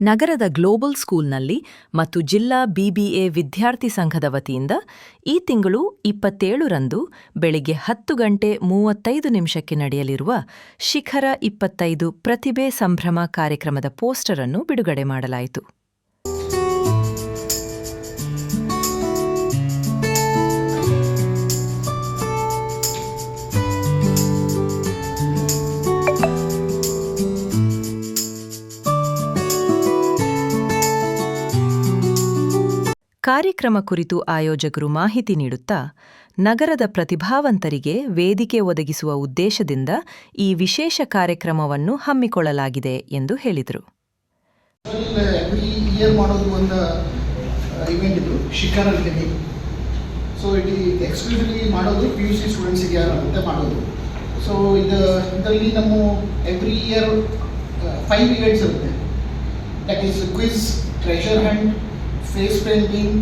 ನಗರದ ಗ್ಲೋಬಲ್ ಸ್ಕೂಲ್ನಲ್ಲಿ ಮತ್ತು ಜಿಲ್ಲಾ ಬಿಬಿಎ ವಿದ್ಯಾರ್ಥಿ ಸಂಘದ ವತಿಯಿಂದ ಈ ತಿಂಗಳು ಇಪ್ಪತ್ತೇಳರಂದು ಬೆಳಿಗ್ಗೆ ಹತ್ತು ಗಂಟೆ ಮೂವತ್ತೈದು ನಿಮಿಷಕ್ಕೆ ನಡೆಯಲಿರುವ ಶಿಖರ ಇಪ್ಪತ್ತೈದು ಪ್ರತಿಭೆ ಸಂಭ್ರಮ ಕಾರ್ಯಕ್ರಮದ ಪೋಸ್ಟರ್ ಅನ್ನು ಬಿಡುಗಡೆ ಮಾಡಲಾಯಿತು. ಕಾರ್ಯಕ್ರಮ ಕುರಿತು ಆಯೋಜಕರು ಮಾಹಿತಿ ನೀಡುತ್ತಾ, ನಗರದ ಪ್ರತಿಭಾವಂತರಿಗೆ ವೇದಿಕೆ ಒದಗಿಸುವ ಉದ್ದೇಶದಿಂದ ಈ ವಿಶೇಷ ಕಾರ್ಯಕ್ರಮವನ್ನು ಹಮ್ಮಿಕೊಳ್ಳಲಾಗಿದೆ ಎಂದು ಹೇಳಿದರು. ಸೊ ಇಟ್ ಎಕ್ಸ್ಕ್ಲೂಸಿವ್ಲಿ ಮಾಡೋದು ಪಿ ಯು ಸಿ ಸ್ಟೂಡೆಂಟ್ಸಿಗೆ ಅಂತ ಮಾಡೋದು. ಸೊ ಇದು, ಇದರಲ್ಲಿ ನಮ್ಮ ಎವ್ರಿ ಇಯರ್ ಫೈವ್ ಇವೆಂಟ್ಸ್ ಇರುತ್ತೆ. That is quiz treasure hunt face painting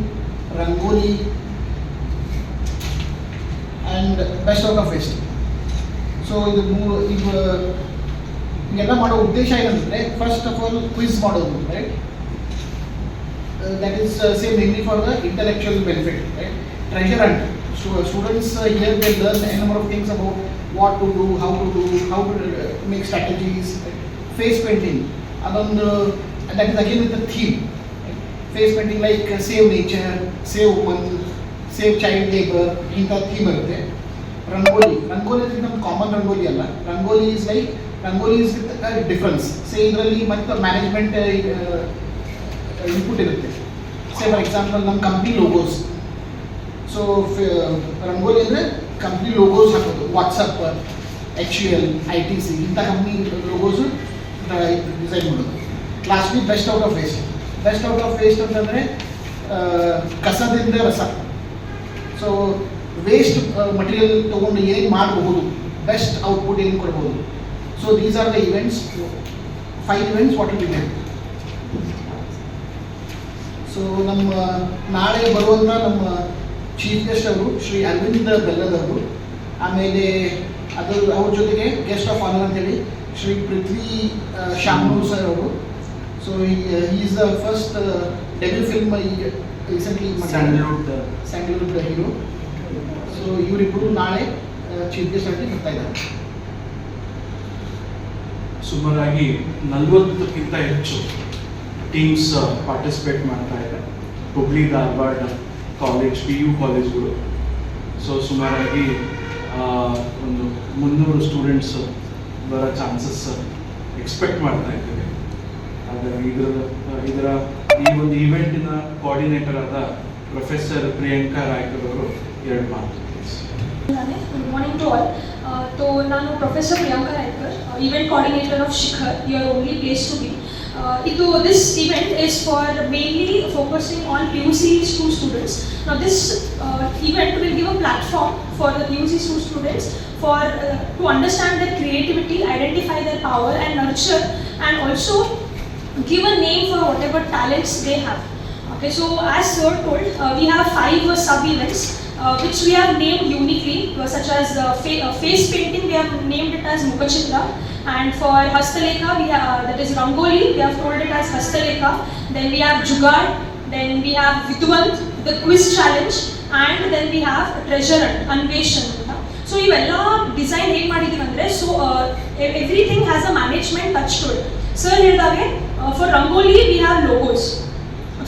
rangoli and best out of waste so ಇದು ಮೂರು ಈಗ ಇವೆಲ್ಲ ಮಾಡೋ ಉದ್ದೇಶ ಏನಂದರೆ ಫಸ್ಟ್ ಆಫ್ ಆಲ್ ಕ್ವಿಜ್ ಮಾಡೋದು right that is same mainly for the intellectual benefit right treasure and students here they learn a number of things about what to do how to do how to make strategies face painting ಅದೊಂದು that is again with the theme face painting like save nature save woman save child labour ಇಂಥ theme ಇರುತ್ತೆ ರಂಗೋಲಿ ರಂಗೋಲಿ ಅಂದ್ರೆ ನಮ್ಮ common rangoli ಅಲ್ಲ rangoli is like rangoli is with difference say ಇದರಲ್ಲಿ ಮತ್ತು management input ಇರುತ್ತೆ say for example ನಮ್ಮ company logos so rangoli ಅಂದರೆ ಕಂಪ್ನಿ ಲೋಗೋಸ್ ಹಾಕೋದು WhatsApp H U L I T C ಇಂಥ ಕಂಪ್ನಿ ಲೋಗೋಸು ಡಿಸೈನ್ ಮಾಡೋದು lastly best out of waste best out of waste ಅಂತಂದರೆ ಕಸದಿಂದ ರಸ. ಸೊ ವೇಸ್ಟ್ ಮಟೀರಿಯಲ್ ತೊಗೊಂಡು ಏನು ಮಾಡಬಹುದು? ಬೆಸ್ಟ್ ಔಟ್ಪುಟ್ ಏನು ಕೊಡ್ಬೋದು so these are the events five events what will be so ನಮ್ಮ, ನಾಳೆ ಬರುವಂಥ ನಮ್ಮ ಚೀಫ್ ಗೆಸ್ಟ್ ಅವರು, ಶ್ರೀ ಅರವಿಂದ್ ಬೆಲ್ಲದವರು ಆಮೇಲೆ ಅದರ ಅವ್ರ ಜೊತೆಗೆ ಗೆಸ್ಟ್ ಆಫ್ ಆನರ್ ಅಂತೇಳಿ ಶ್ರೀ ಪೃಥ್ವಿ ಶಾಮನೂರ್ ಸರ್ ಅವರು so is the first debut film ಈಗ recently Sandalwood Sandalwood hero so ಇವರಿಬ್ಬರು ನಾಳೆ ಚೀಫ್ ಗೆಸ್ಟ್ ಆಗಿ ಬರ್ತಾ ಇದ್ದಾರೆ. ಸುಮಾರಾಗಿ ನಲ್ವತ್ತಕ್ಕಿಂತ ಹೆಚ್ಚು ಟೀಮ್ಸ್ ಪಾರ್ಟಿಸಿಪೇಟ್ ಮಾಡ್ತಾ ಇದೆ Hubli Dharwad college P U ಕಾಲೇಜ್ಗಳು so ಸುಮಾರಾಗಿ ಒಂದು ಮುನ್ನೂರು ಸ್ಟೂಡೆಂಟ್ಸ್ ಬರೋ ಚಾನ್ಸಸ್ ಎಕ್ಸ್ಪೆಕ್ಟ್ ಮಾಡ್ತಾ ಇದ್ದೀವಿ ಇದರ ಇದರ ಈ ಒಂದು ಇವೆಂಟಿನ ಕೋಆರ್ಡಿನೇಟರ್ ಆದ ಪ್ರೊಫೆಸರ್ ಪ್ರಿಯಾಂಕಾ ರಾಯ್ಕರ್ ಅವರು ಎರಡು ಮಾತು ಗುಡ್ ಮಾರ್ನಿಂಗ್ ಟು ಆಲ್ तो ನಾನು professor Priyanka Raikar event coordinator of Shikhar your only place to be ಇದು this event is for mainly focusing on P U C school students this this will event will give a platform for the C school for for to understand their creativity, identify their power and nurture and also give a name for whatever talents they have. Okay, so as sir told, uh, we have five uh, sub-events uh, which we have named uniquely, uh, such as uh, fa- uh, face painting, we have named it as Mukachitra, and for Hastalekha, we have, uh, that is Rangoli, we have told it as Hastalekha, then we have Jugaad, then we have Vidwant, the quiz challenge, and then we have treasure hunt, Anveshan. ಅಂತ. So ಇವೆಲ್ಲ design ಹೇಗೆ ಮಾಡಿದ್ದೀವಿ ಅಂದರೆ so everything has a management touch to it sir ಹೇಳಿದಾಗೆ for rangoli we have logos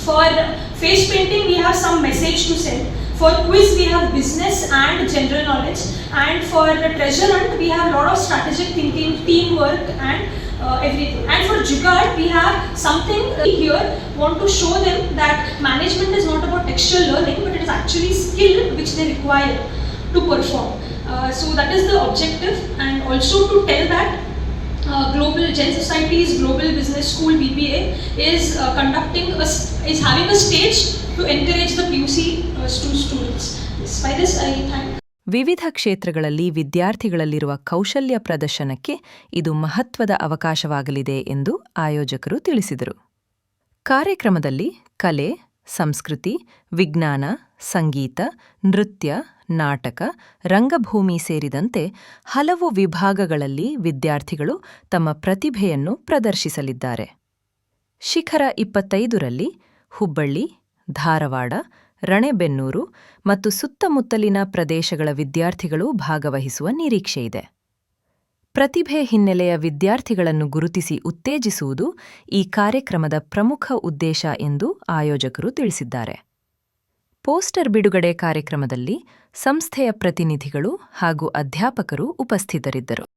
for face painting we have some message to send for quiz we have business and general knowledge and for treasure hunt we have lot of strategic thinking team work and uh, everything. And for Jugaad, we have something uh, here, want to show them that management is not about textual learning, but it is actually skill which they require to perform. Uh, so that is the objective, and also to tell that uh, Global Gen Society's Global Business School BBA is uh, conducting a, is having a stage to encourage the PUC uh, stu- students. By this I thank. ವಿವಿಧ ಕ್ಷೇತ್ರಗಳಲ್ಲಿ ವಿದ್ಯಾರ್ಥಿಗಳಲ್ಲಿರುವ ಕೌಶಲ್ಯ ಪ್ರದರ್ಶನಕ್ಕೆ ಇದು ಮಹತ್ವದ ಅವಕಾಶವಾಗಲಿದೆ ಎಂದು ಆಯೋಜಕರು ತಿಳಿಸಿದರು ಕಾರ್ಯಕ್ರಮದಲ್ಲಿ ಕಲೆ ಸಂಸ್ಕೃತಿ, ವಿಜ್ಞಾನ, ಸಂಗೀತ, ನೃತ್ಯ, ನಾಟಕ, ರಂಗಭೂಮಿ ಸೇರಿದಂತೆ ಹಲವು ವಿಭಾಗಗಳಲ್ಲಿ ವಿದ್ಯಾರ್ಥಿಗಳು ತಮ್ಮ ಪ್ರತಿಭೆಯನ್ನು ಪ್ರದರ್ಶಿಸಲಿದ್ದಾರೆ. ಶಿಖರ ಇಪ್ಪತ್ತೈದರಲ್ಲಿ ಹುಬ್ಬಳ್ಳಿ, ಧಾರವಾಡ, ರಣೆಬೆನ್ನೂರು ಮತ್ತು ಸುತ್ತಮುತ್ತಲಿನ ಪ್ರದೇಶಗಳ ವಿದ್ಯಾರ್ಥಿಗಳು ಭಾಗವಹಿಸುವ ನಿರೀಕ್ಷೆಯಿದೆ. ಪ್ರತಿಭೆ ಹಿನ್ನೆಲೆಯ ವಿದ್ಯಾರ್ಥಿಗಳನ್ನು ಗುರುತಿಸಿ ಉತ್ತೇಜಿಸುವುದು ಈ ಕಾರ್ಯಕ್ರಮದ ಪ್ರಮುಖ ಉದ್ದೇಶ ಎಂದು ಆಯೋಜಕರು ತಿಳಿಸಿದ್ದಾರೆ. ಪೋಸ್ಟರ್ ಬಿಡುಗಡೆ ಕಾರ್ಯಕ್ರಮದಲ್ಲಿ ಸಂಸ್ಥೆಯ ಪ್ರತಿನಿಧಿಗಳು ಹಾಗೂ ಅಧ್ಯಾಪಕರು ಉಪಸ್ಥಿತರಿದ್ದರು.